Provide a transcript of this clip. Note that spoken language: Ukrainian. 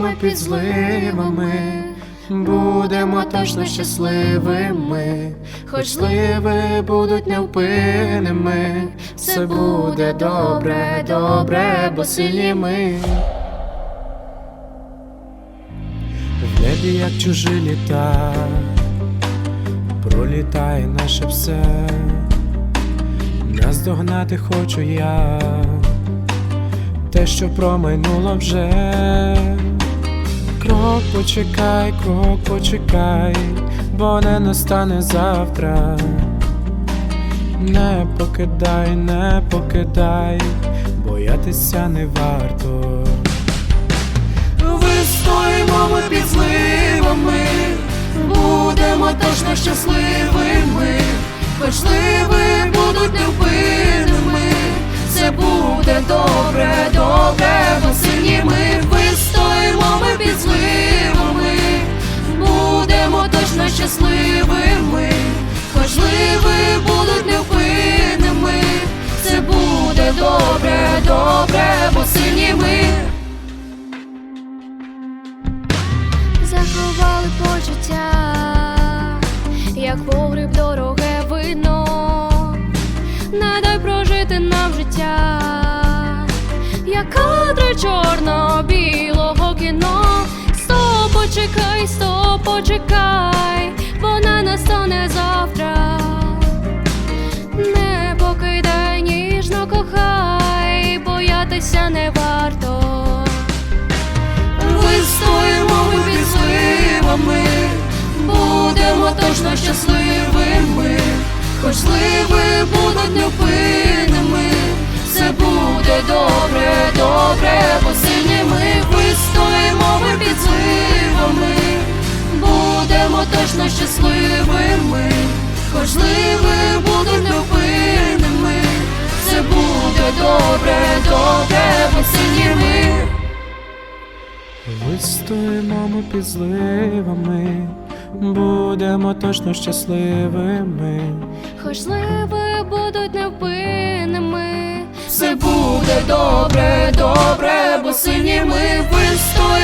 Ми під зливами, будемо точно щасливими, хоч сливи будуть невпинними, все буде добре, добре, бо сильні ми. В небі, як чужі літа, пролітає наше все, наздогнати хочу я, те, що промайнуло вже. Крок почекай, крок почекай, бо не настане завтра. Не покидай, не покидай, боятися не варто. Вистоїмо ми під зливами, будемо точно щасливими, щасливими, хоч сливи будуть невпинними, все буде добре, добре, бо сильні ми. заховали почуття, як погріб дороге вино, не дай прожити нам життя, як кадри чорно-білого кіно. Стоп, почекай, стоп, почекай, точно щасливими, хоч сливи будуть невпинними, все буде добре, добре, бо сильні ми. Вистоїмо ми під зливами, будемо точно щасливими, хоч сливи будуть невпинними, все буде добре, добре, бо сильні ми. Вистоїмо ми під зливами, будемо точно щасливими. Хоч сливи будуть невпинними, Все буде добре, добре, бо сині ми вистоїмо